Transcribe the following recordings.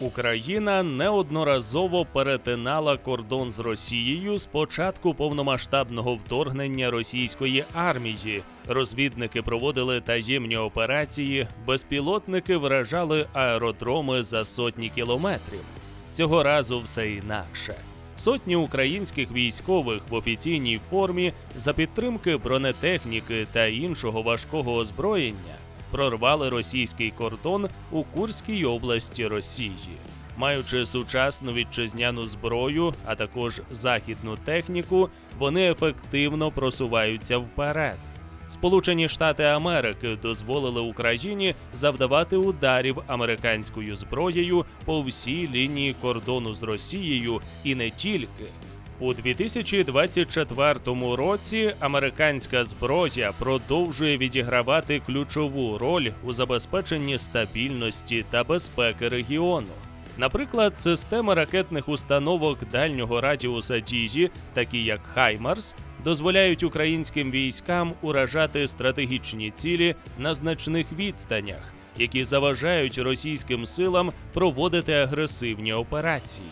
Україна неодноразово перетинала кордон з Росією з початку повномасштабного вторгнення російської армії. Розвідники проводили таємні операції, безпілотники вражали аеродроми за сотні кілометрів. Цього разу все інакше. Сотні українських військових в офіційній формі за підтримки бронетехніки та іншого важкого озброєння прорвали російський кордон у Курській області Росії. Маючи сучасну вітчизняну зброю, а також західну техніку, вони ефективно просуваються вперед. Сполучені Штати Америки дозволили Україні завдавати ударів американською зброєю по всій лінії кордону з Росією і не тільки. У 2024 році американська зброя продовжує відігравати ключову роль у забезпеченні стабільності та безпеки регіону. Наприклад, системи ракетних установок дальнього радіуса дії, такі як Хаймарс, дозволяють українським військам уражати стратегічні цілі на значних відстанях, які заважають російським силам проводити агресивні операції.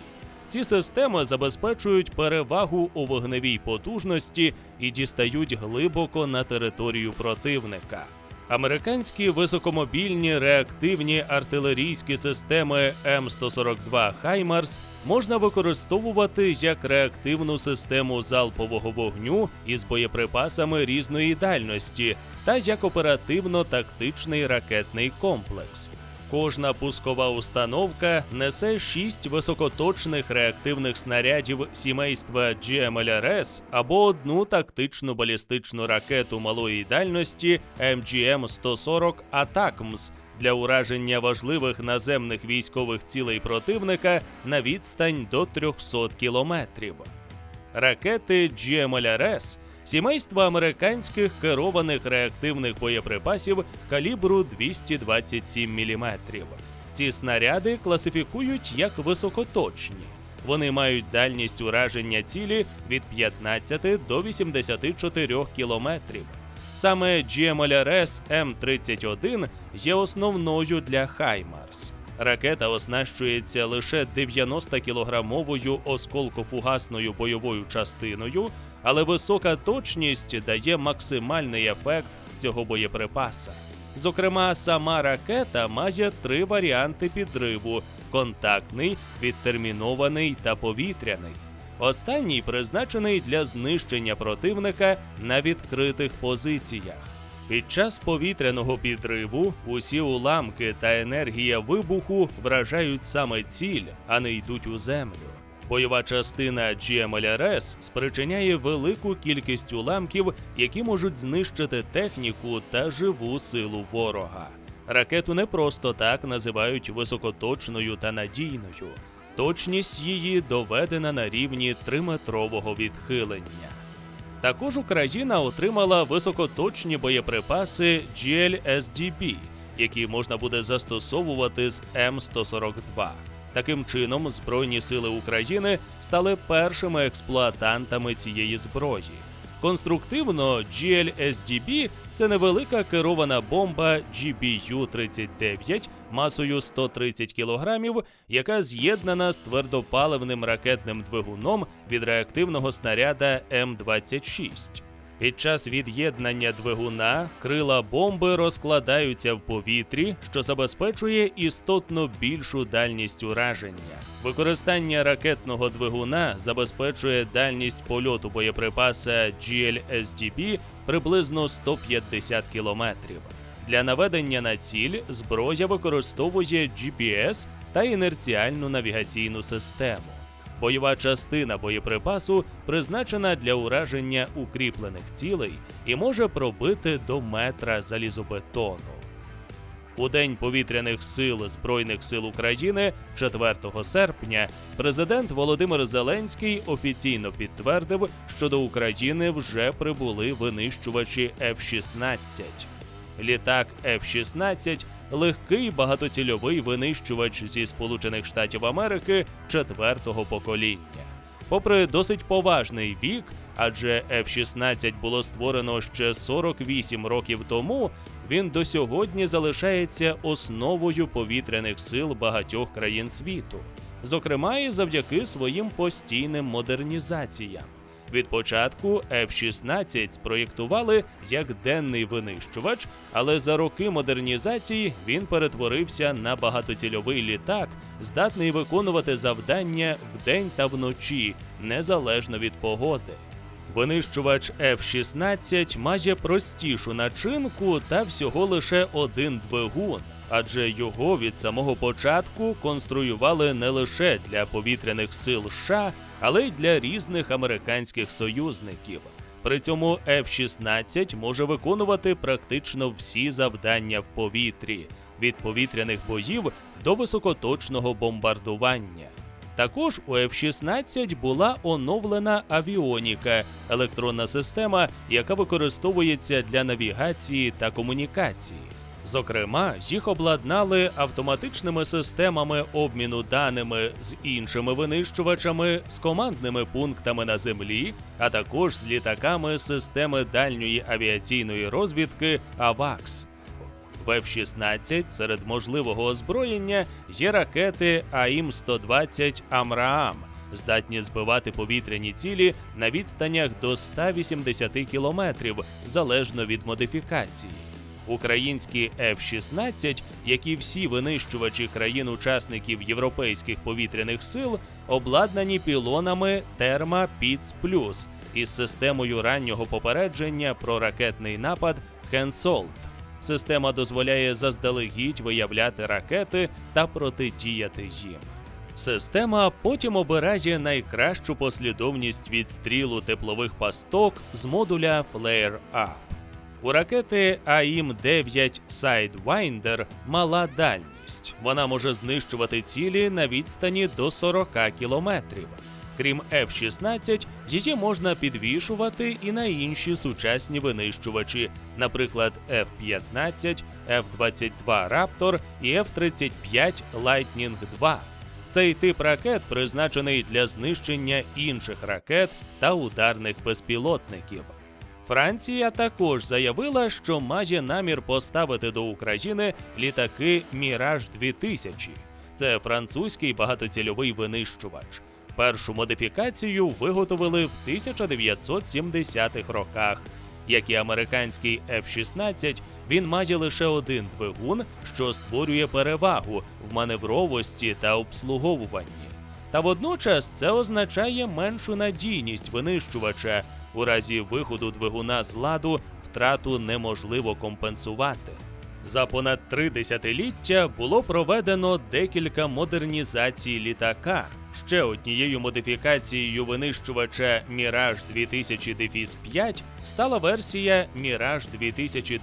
Ці системи забезпечують перевагу у вогневій потужності і дістають глибоко на територію противника. Американські високомобільні реактивні артилерійські системи М142 Хаймарс можна використовувати як реактивну систему залпового вогню із боєприпасами різної дальності та як оперативно-тактичний ракетний комплекс. Кожна пускова установка несе шість високоточних реактивних снарядів сімейства GMLRS або одну тактичну балістичну ракету малої дальності MGM-140 ATACMS для ураження важливих наземних військових цілей противника на відстань до 300 кілометрів. Ракети GMLRS – сімейство американських керованих реактивних боєприпасів калібру 227 мм. Ці снаряди класифікують як високоточні. Вони мають дальність ураження цілі від 15 до 84 кілометрів. Саме GMLRS М31 є основною для Хаймарс. Ракета оснащується лише 90-кілограмовою осколкофугасною бойовою частиною, але висока точність дає максимальний ефект цього боєприпаса. Зокрема, сама ракета має три варіанти підриву: контактний, відтермінований та повітряний. Останній призначений для знищення противника на відкритих позиціях. Під час повітряного підриву усі уламки та енергія вибуху вражають саме ціль, а не йдуть у землю. Бойова частина GMLRS спричиняє велику кількість уламків, які можуть знищити техніку та живу силу ворога. Ракету не просто так називають високоточною та надійною. Точність її доведена на рівні 3-метрового відхилення. Також Україна отримала високоточні боєприпаси GLSDB, які можна буде застосовувати з М142. Таким чином, Збройні сили України стали першими експлуатантами цієї зброї. Конструктивно GLSDB – це невелика керована бомба GBU-39 масою 130 кг, яка з'єднана з твердопаливним ракетним двигуном від реактивного снаряда М26. Під час від'єднання двигуна крила бомби розкладаються в повітрі, що забезпечує істотно більшу дальність ураження. Використання ракетного двигуна забезпечує дальність польоту боєприпаса GLSDB приблизно 150 кілометрів. Для наведення на ціль зброя використовує GPS та інерціальну навігаційну систему. Бойова частина боєприпасу призначена для ураження укріплених цілей і може пробити до метра залізобетону. У День повітряних сил Збройних сил України, 4 серпня, президент Володимир Зеленський офіційно підтвердив, що до України вже прибули винищувачі F-16. Літак F-16 – легкий багатоцільовий винищувач зі Сполучених Штатів Америки четвертого покоління. Попри досить поважний вік, адже F-16 було створено ще 48 років тому, він до сьогодні залишається основою повітряних сил багатьох країн світу, зокрема і завдяки своїм постійним модернізаціям. Від початку F-16 спроєктували як денний винищувач, але за роки модернізації він перетворився на багатоцільовий літак, здатний виконувати завдання вдень та вночі, незалежно від погоди. Винищувач F-16 має простішу начинку та всього лише один двигун, адже його від самого початку конструювали не лише для повітряних сил США, але й для різних американських союзників. При цьому F-16 може виконувати практично всі завдання в повітрі від повітряних боїв до високоточного бомбардування. Також у F-16 була оновлена авіоніка, електронна система, яка використовується для навігації та комунікації. Зокрема, їх обладнали автоматичними системами обміну даними з іншими винищувачами, з командними пунктами на землі, а також з літаками системи дальньої авіаційної розвідки АВАКС. В F-16 серед можливого озброєння є ракети АІМ-120 Амраам, здатні збивати повітряні цілі на відстанях до 180 кілометрів залежно від модифікації. Українські F-16, як і всі винищувачі країн-учасників європейських повітряних сил, обладнані пілонами Терма Піц Плюс із системою раннього попередження про ракетний напад Хенсолт. Система дозволяє заздалегідь виявляти ракети та протидіяти їм. Система потім обирає найкращу послідовність відстрілу теплових пасток з модуля Flare Up. У ракети АІМ-9 Sidewinder мала дальність. Вона може знищувати цілі на відстані до 40 кілометрів. Крім F-16, її можна підвішувати і на інші сучасні винищувачі, наприклад, F-15, F-22 Raptor і F-35 Lightning II. Цей тип ракет призначений для знищення інших ракет та ударних безпілотників. Франція також заявила, що має намір поставити до України літаки Міраж 2000 Це французький багатоцільовий винищувач. Першу модифікацію виготовили в 1970-х роках. Як і американський F-16, він має лише один двигун, що створює перевагу в маневровості та обслуговуванні. Та водночас це означає меншу надійність винищувача. У разі виходу двигуна з ладу втрату неможливо компенсувати. За понад три десятиліття було проведено декілька модернізацій літака. Ще однією модифікацією винищувача Міраж 2000 5 стала версія Міраж 2000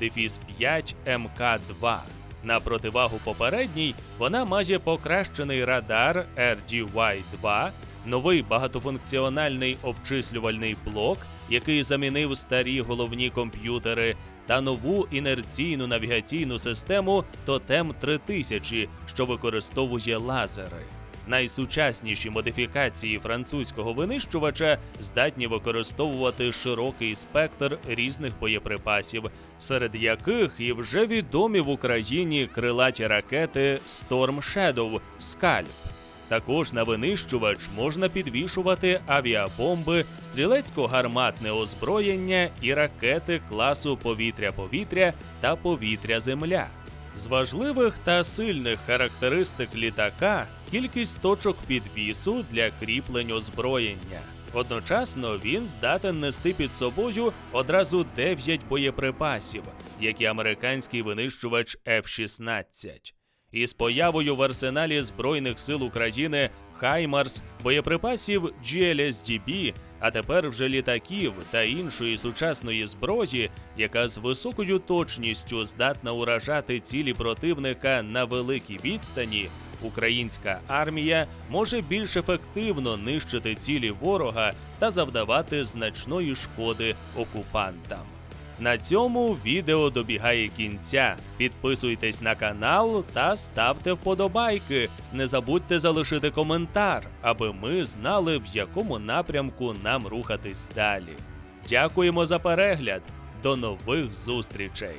5 МК2. На противагу попередній вона має покращений радар RDY-2, новий багатофункціональний обчислювальний блок, який замінив старі головні комп'ютери, та нову інерційну навігаційну систему Totem 3000, що використовує лазери. Найсучасніші модифікації французького винищувача здатні використовувати широкий спектр різних боєприпасів, серед яких і вже відомі в Україні крилаті ракети Storm Shadow Скальп. Також на винищувач можна підвішувати авіабомби, стрілецько-гарматне озброєння і ракети класу повітря-повітря та повітря-земля. З важливих та сильних характеристик літака кількість точок підвісу для кріплень озброєння. Одночасно він здатен нести під собою одразу 9 боєприпасів, як і американський винищувач F-16. Із появою в арсеналі Збройних сил України Хаймарс, боєприпасів GLSDB, а тепер вже літаків та іншої сучасної зброї, яка з високою точністю здатна уражати цілі противника на великій відстані. Українська армія може більш ефективно нищити цілі ворога та завдавати значної шкоди окупантам. На цьому відео добігає кінця. Підписуйтесь на канал та ставте вподобайки. Не забудьте залишити коментар, аби ми знали, в якому напрямку нам рухатись далі. Дякуємо за перегляд. До нових зустрічей!